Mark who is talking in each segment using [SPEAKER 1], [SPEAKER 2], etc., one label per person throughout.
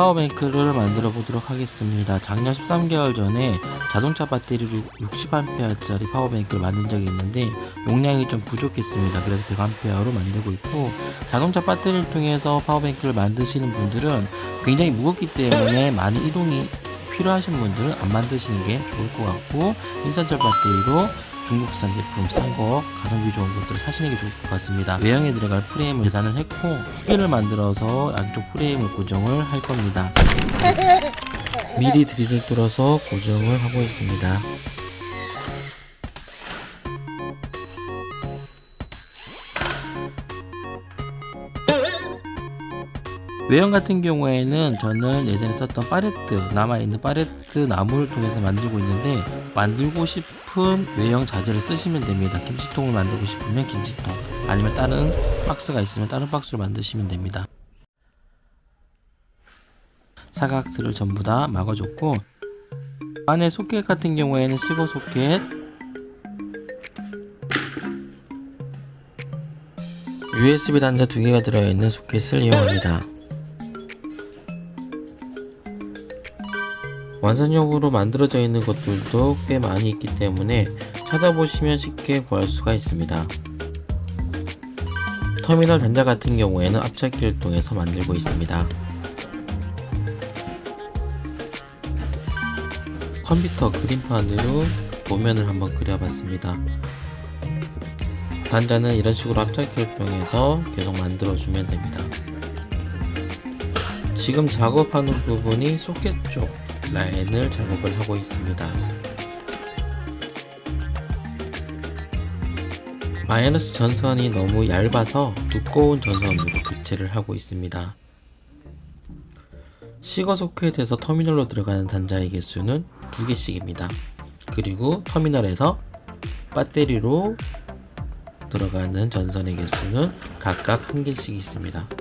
[SPEAKER 1] 파워뱅크를 만들어 보도록 하겠습니다. 작년 13개월 전에 자동차 배터리로 60A짜리 파워뱅크를 만든 적이 있는데 용량이 좀 부족했습니다. 그래서 100A로 만들고 있고 자동차 배터리를 통해서 파워뱅크를 만드시는 분들은 굉장히 무겁기 때문에 많은 이동이 필요하신 분들은 안 만드시는 게 좋을 것 같고 인산철 배터리로 중국산 제품 싼 거 가성비 좋은 것들을 사시는 게 좋을 것 같습니다. 외형에 들어갈 프레임을 계산을 했고 후기를 만들어서 양쪽 프레임을 고정을 할 겁니다. 미리 드릴을 뚫어서 고정을 하고 있습니다. 외형 같은 경우에는 저는 예전에 썼던 파레트 남아있는 파레트 나무를 통해서 만들고 있는데 만들고 싶은 외형 자재를 쓰시면 됩니다 김치통을 만들고 싶으면 김치통 아니면 다른 박스가 있으면 다른 박스를 만드시면 됩니다 사각틀을 전부 다 막아줬고 안에 소켓 같은 경우에는 시거 소켓 USB 단자 두 개가 들어있는 소켓을 이용합니다. 완성형으로 만들어져 있는 것들도 꽤 많이 있기 때문에 찾아보시면 쉽게 구할 수가 있습니다. 터미널 단자 같은 경우에는 앞잡기를 통해서 만들고 있습니다. 컴퓨터 그림판으로 도면을 한번 그려봤습니다. 단자는 이런 식으로 앞잡기를 통해서 계속 만들어주면 됩니다. 지금 작업하는 부분이 소켓 쪽 라인을 작업을 하고 있습니다. 마이너스 전선이 너무 얇아서 두꺼운 전선으로 교체를 하고 있습니다. 시거 소켓에서 터미널로 들어가는 단자의 개수는 두 개씩입니다. 그리고 터미널에서 배터리로 들어가는 전선의 개수는 각각 한 개씩 있습니다.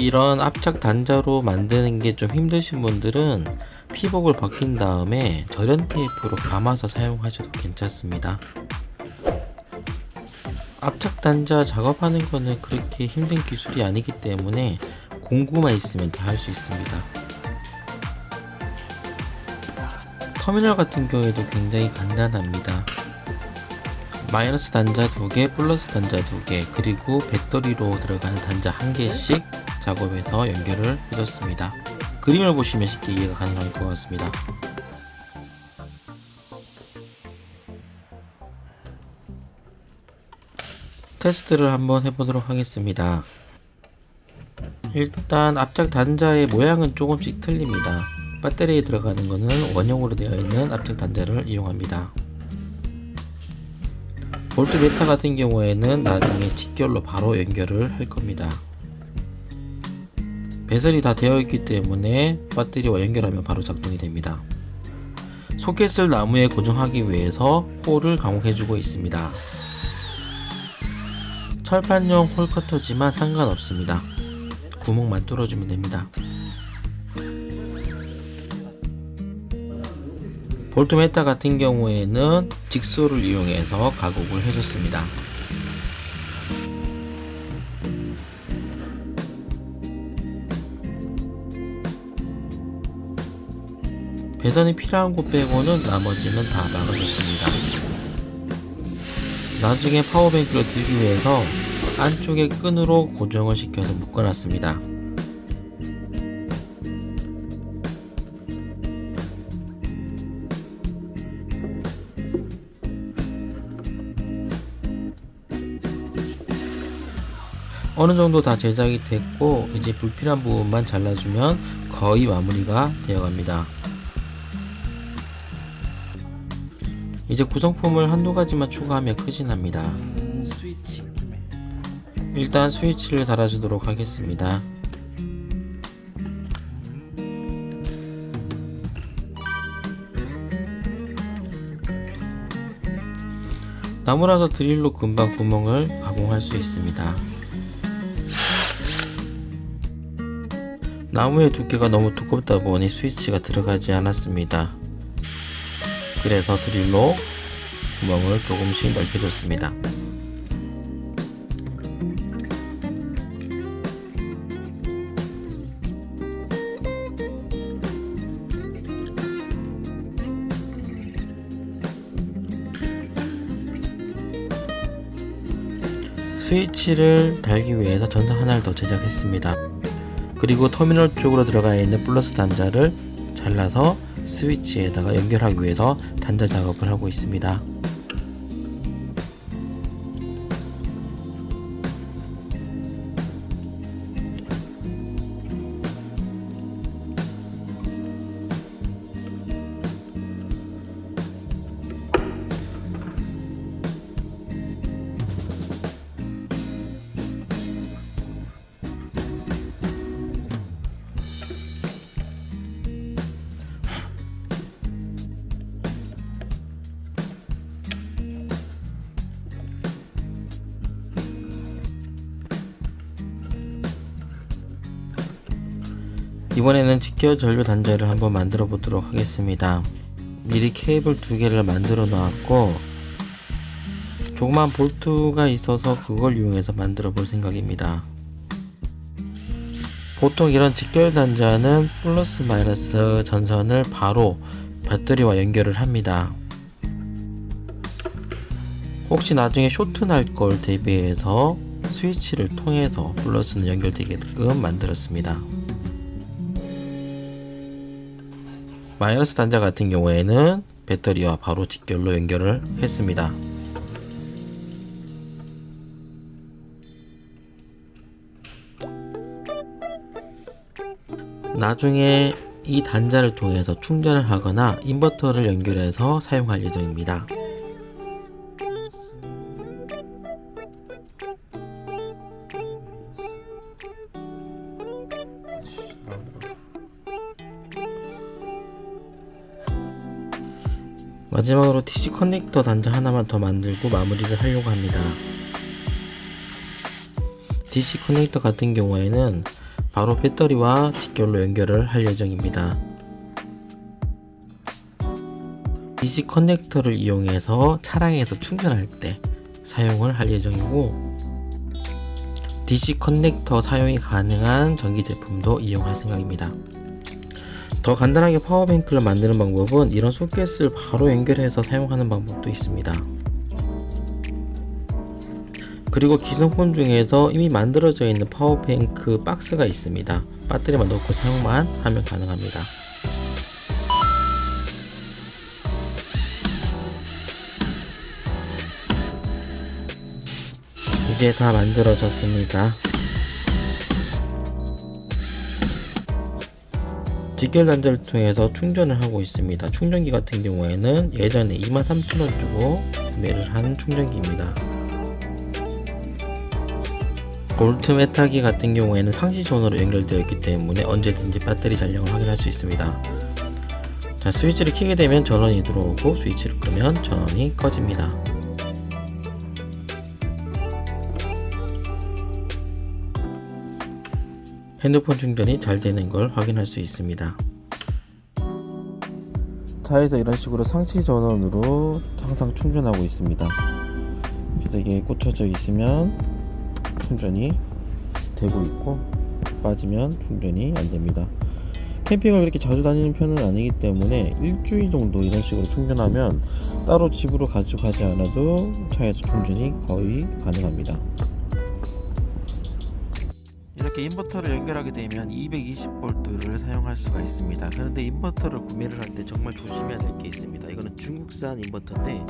[SPEAKER 1] 이런 압착 단자로 만드는 게 좀 힘드신 분들은 피복을 벗긴 다음에 절연 테이프로 감아서 사용하셔도 괜찮습니다. 압착 단자 작업하는 거는 그렇게 힘든 기술이 아니기 때문에 공구만 있으면 다 할 수 있습니다. 터미널 같은 경우에도 굉장히 간단합니다. 마이너스 단자 2개, 플러스 단자 2개, 그리고 배터리로 들어가는 단자 1개씩 작업해서 연결을 해줬습니다. 그림을 보시면 쉽게 이해가 가능할 것 같습니다. 테스트를 한번 해보도록 하겠습니다. 일단 앞짝 단자의 모양은 조금씩 틀립니다. 배터리에 들어가는 것은 원형으로 되어 있는 앞짝 단자를 이용합니다. 볼트 메타 같은 경우에는 나중에 직결로 바로 연결을 할 겁니다. 배선이 다 되어 있기 때문에 배터리와 연결하면 바로 작동이 됩니다. 소켓을 나무에 고정하기 위해서 홀을 감옥해주고 있습니다. 철판용 홀커터지만 상관없습니다. 구멍만 뚫어주면 됩니다. 볼트메타 같은 경우에는 직소를 이용해서 가공을 해줬습니다. 배선이 필요한 곳 빼고는 나머지는 다 막아줬습니다. 나중에 파워뱅크를 들기 위해서 안쪽에 끈으로 고정을 시켜서 묶어놨습니다. 어느 정도 다 제작이 됐고 이제 불필요한 부분만 잘라주면 거의 마무리가 되어 갑니다. 이제 구성품을 한두 가지만 추가하면 납니다. 일단 스위치를 달아주도록 하겠습니다. 나무라서 드릴로 금방 구멍을 가공할 수 있습니다. 나무의 두께가 너무 두껍다 보니 스위치가 들어가지 않았습니다. 그래서 드릴로 구멍을 조금씩 넓혀줬습니다. 스위치를 달기 위해서 전선 하나를 더 제작했습니다. 그리고 터미널 쪽으로 들어가 있는 플러스 단자를 잘라서 스위치에다가 연결하기 위해서 단자 작업을 하고 있습니다. 이번에는 직결 전류 단자를 한번 만들어 보도록 하겠습니다. 미리 케이블 두 개를 만들어 놨고 조그만 볼트가 있어서 그걸 이용해서 만들어 볼 생각입니다. 보통 이런 직결 단자는 플러스 마이너스 전선을 바로 배터리와 연결을 합니다. 혹시 나중에 쇼트 날 걸 대비해서 스위치를 통해서 플러스는 연결되게끔 만들었습니다. 마이너스 단자 같은 경우에는 배터리와 바로 직결로 연결을 했습니다. 나중에 이 단자를 통해서 충전을 하거나 인버터를 연결해서 사용할 예정입니다. 마지막으로 TC 커넥터 단자 하나만 더 만들고 마무리를 하려고 합니다. DC 커넥터 같은 경우에는 바로 배터리와 직결로 연결을 할 예정입니다. DC 커넥터를 이용해서 차량에서 충전할 때 사용을 할 예정이고 DC 커넥터 사용이 가능한 전기 제품도 이용할 생각입니다. 더 간단하게 파워뱅크를 만드는 방법은 이런 소켓을 바로 연결해서 사용하는 방법도 있습니다. 그리고 기성품 중에서 이미 만들어져 있는 파워뱅크 박스가 있습니다. 배터리만 넣고 사용만 하면 가능합니다. 이제 다 만들어졌습니다. 직결 단자를 통해서 충전을 하고 있습니다. 충전기 같은 경우에는 예전에 23,000원 주고 구매를 한 충전기입니다. 볼트 메타기 같은 경우에는 상시 전원으로 연결되어 있기 때문에 언제든지 배터리 잔량을 확인할 수 있습니다. 자, 스위치를 켜게 되면 전원이 들어오고 스위치를 끄면 전원이 꺼집니다. 핸드폰 충전이 잘 되는 걸 확인할 수 있습니다. 차에서 이런 식으로 상시 전원으로 항상 충전하고 있습니다. 그래서 이게 꽂혀져 있으면 충전이 되고 있고 빠지면 충전이 안 됩니다. 캠핑을 그렇게 자주 다니는 편은 아니기 때문에 일주일 정도 이런 식으로 충전하면 따로 집으로 가져가지 않아도 차에서 충전이 거의 가능합니다. 이렇게 인버터를 연결하게 되면 220V를 사용할 수가 있습니다. 그런데 인버터를 구매를 할 때 정말 조심해야 될 게 있습니다. 이거는 중국산 인버터인데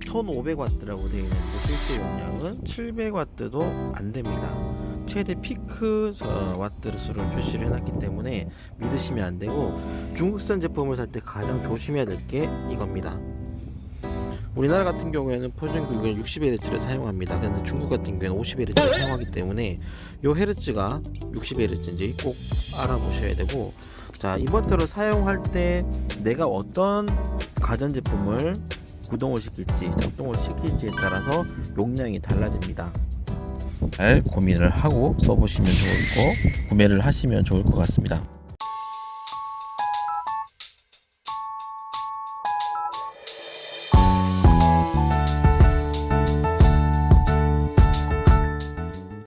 [SPEAKER 1] 1500W라고 되어 있는데 실제 용량은 700W도 안 됩니다. 최대 피크 와트 수를 표시를 해놨기 때문에 믿으시면 안 되고 중국산 제품을 살 때 가장 조심해야 될 게 이겁니다. 우리나라 같은 경우에는 표준 구역은 60Hz를 사용합니다. 근데 중국 같은 경우에는 50Hz를 사용하기 때문에 요 헤르츠가 60Hz인지 꼭 알아보셔야 되고 자 인버터를 사용할 때 내가 어떤 가전제품을 구동을 시킬지 작동을 시킬지에 따라서 용량이 달라집니다. 잘 고민을 하고 써보시면 좋을 거 구매를 하시면 좋을 것 같습니다.